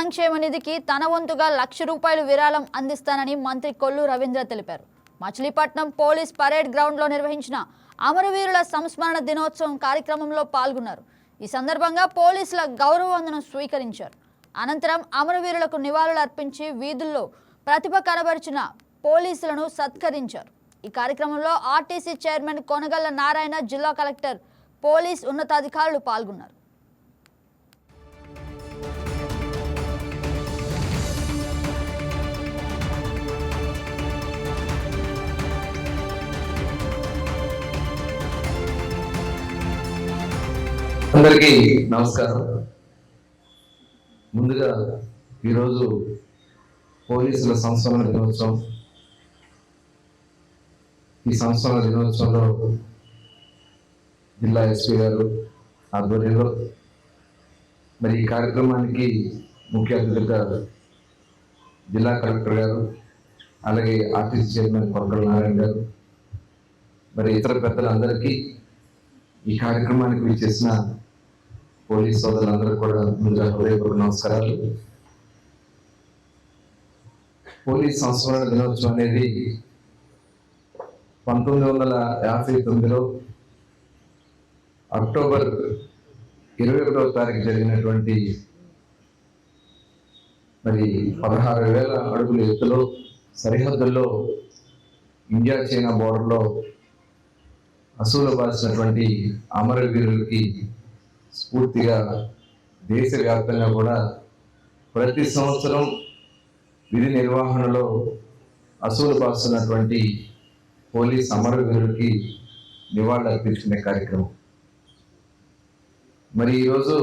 సంక్షేమ నిధికి తన వంతుగా లక్ష రూపాయలు విరాళం అందిస్తానని మంత్రి కొల్లు రవీంద్ర తెలిపారు. మచిలీపట్నం పోలీస్ పరేడ్ గ్రౌండ్లో నిర్వహించిన అమరవీరుల సంస్మరణ దినోత్సవం కార్యక్రమంలో పాల్గొన్నారు. ఈ సందర్భంగా పోలీసుల గౌరవవందనం స్వీకరించారు. అనంతరం అమరవీరులకు నివాళులు అర్పించి వీధుల్లో ప్రతిభ కనబరిచిన పోలీసులను సత్కరించారు. ఈ కార్యక్రమంలో ఆర్టీసీ చైర్మన్ కొనగల్ల నారాయణ జిల్లా కలెక్టర్ పోలీస్ ఉన్నతాధికారులు పాల్గొన్నారు. అందరికీ నమస్కారం. ముందుగా ఈరోజు పోలీసుల సంస్మరణ దినోత్సవం. ఈ సంస్మరణ దినోత్సవంలో జిల్లా ఎస్పీ గారు ఆధ్వర్యంలో మరి ఈ కార్యక్రమానికి ముఖ్య అతిథిగా జిల్లా కలెక్టర్ గారు అలాగే ఆర్టీసీ చైర్మన్ కొరకల నారాయణ గారు మరి ఇతర పెద్దలందరికీ ఈ కార్యక్రమానికి విచ్చేసిన పోలీస్ సోదరులందరూ కూడా ముందుగా హృదయపూర్వక నమస్కారాలు. పోలీస్ సంస్మరణ దినోత్సవం అనేది పంతొమ్మిది వందల యాభై తొమ్మిదిలో అక్టోబర్ ఇరవై ఒకటవ తారీఖు జరిగినటువంటి మరి పదహారు వేల అడుగుల ఎత్తులో సరిహద్దుల్లో ఇండియా చైనా బోర్డర్లో అసూలు బాసినటువంటి అమరవీరులకి స్ఫూర్తిగా దేశవ్యాప్తంగా కూడా ప్రతి సంవత్సరం విధి నిర్వహణలో అసూలు బాస్తున్నటువంటి పోలీస్ అమరవీరులకి నివాళులు అర్పించుకునే కార్యక్రమం. మరి ఈరోజు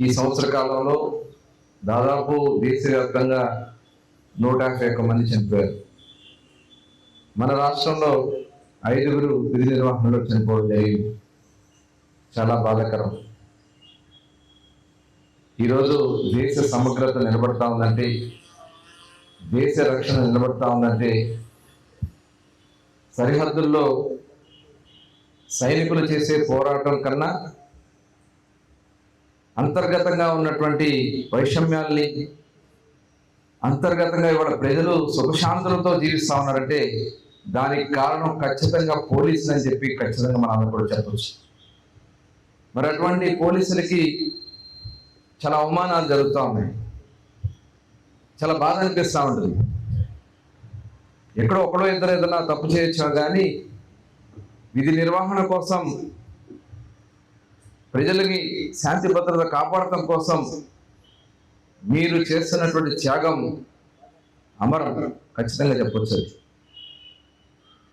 ఈ సంవత్సర కాలంలో దాదాపు దేశవ్యాప్తంగా నూట యాభై ఒక్క మంది చనిపోయారు. మన రాష్ట్రంలో ఐదుగురు విధి నిర్వహణలో చనిపోవడం జరిగింది. చాలా బాధాకరం. ఈరోజు దేశ సమగ్రత నిలబడతా ఉందంటే దేశ రక్షణ నిలబడతా ఉందంటే సరిహద్దుల్లో సైనికులు చేసే పోరాటం కన్నా అంతర్గతంగా ఉన్నటువంటి వైషమ్యాల్ని అంతర్గతంగా ఇవాళ ప్రజలు సుఖశాంతులతో జీవిస్తూ ఉన్నారంటే దానికి కారణం ఖచ్చితంగా పోలీసులు అని చెప్పి ఖచ్చితంగా మనం అందరూ కూడా చెప్పచ్చు. మరి అటువంటి పోలీసులకి చాలా అవమానాలు జరుగుతూ ఉన్నాయి. చాలా బాధ అనిపిస్తూ ఉంటుంది. ఎక్కడో ఒకడో ఇద్దరు ఏదైనా తప్పు చేయొచ్చు కానీ విధి నిర్వహణ కోసం ప్రజలకి శాంతి భద్రత కాపాడటం కోసం మీరు చేస్తున్నటువంటి త్యాగం అమరం ఖచ్చితంగా చెప్పొచ్చు.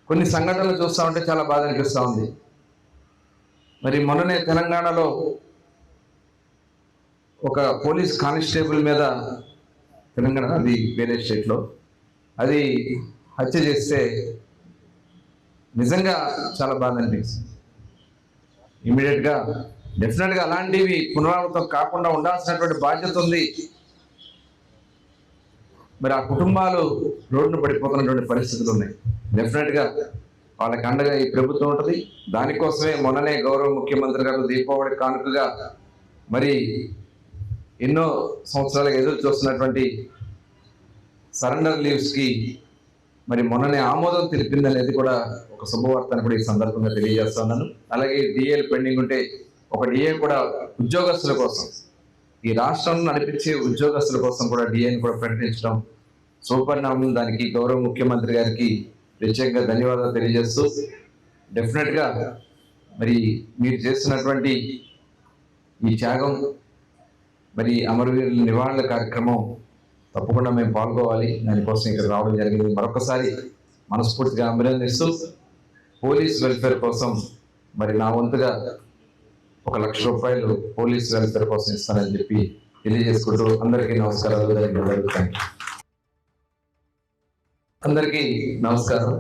కొన్ని సంఘటనలు చూస్తూ ఉంటే చాలా బాధ అనిపిస్తూ ఉంది. మరి మొన్ననే తెలంగాణలో ఒక పోలీస్ కానిస్టేబుల్ మీద తెలంగాణ అది వేరే స్టేట్లో అది హత్య చేస్తే నిజంగా చాలా బాధ అనిపిస్తుంది. ఇమీడియట్గా డెఫినెట్గా అలాంటివి పునరావృతం కాకుండా ఉండాల్సినటువంటి బాధ్యత ఉంది. మరి ఆ కుటుంబాలు రోడ్డును పడిపోతున్నటువంటి పరిస్థితులు ఉన్నాయి. డెఫినెట్గా వాళ్ళకి అండగా ఈ ప్రభుత్వం ఉంటుంది. దానికోసమే మొన్ననే గౌరవ ముఖ్యమంత్రి గారు దీపావళి కానుకగా మరి ఎన్నో సంవత్సరాలుగా ఎదురు చూస్తున్నటువంటి సరెండర్ లీవ్స్కి మరి మొన్ననే ఆమోదం తెలిపింది అనేది కూడా ఒక శుభవార్తను కూడా ఈ సందర్భంగా తెలియజేస్తున్నాను అలాగే డిఏలు పెండింగ్ ఉంటే ఒక డిఏ కూడా ఉద్యోగస్తుల కోసం ఈ రాష్ట్రం నడిపించే ఉద్యోగస్తుల కోసం కూడా డిఏని కూడా ప్రకటించడం సుపరిణామం. దానికి గౌరవ ముఖ్యమంత్రి గారికి ప్రత్యేకంగా ధన్యవాదాలు తెలియజేస్తూ డెఫినెట్గా మరి మీరు చేస్తున్నటువంటి ఈ త్యాగం మరి అమరవీరుల నివాళుల కార్యక్రమం తప్పకుండా మేము పాల్గొవాలి. దానికోసం ఇక్కడ రావడం జరిగింది. మరొకసారి మనస్ఫూర్తిగా అభినందిస్తూ పోలీస్ వెల్ఫేర్ కోసం మరి నా వంతుగా ఒక లక్ష రూపాయలు పోలీస్ వెల్ఫేర్ కోసం ఇస్తానని చెప్పి తెలియజేసుకుంటూ అందరికీ నమస్కారాలు. ధన్యవాదాలు. థ్యాంక్ యూ అందరికీ నమస్కారం.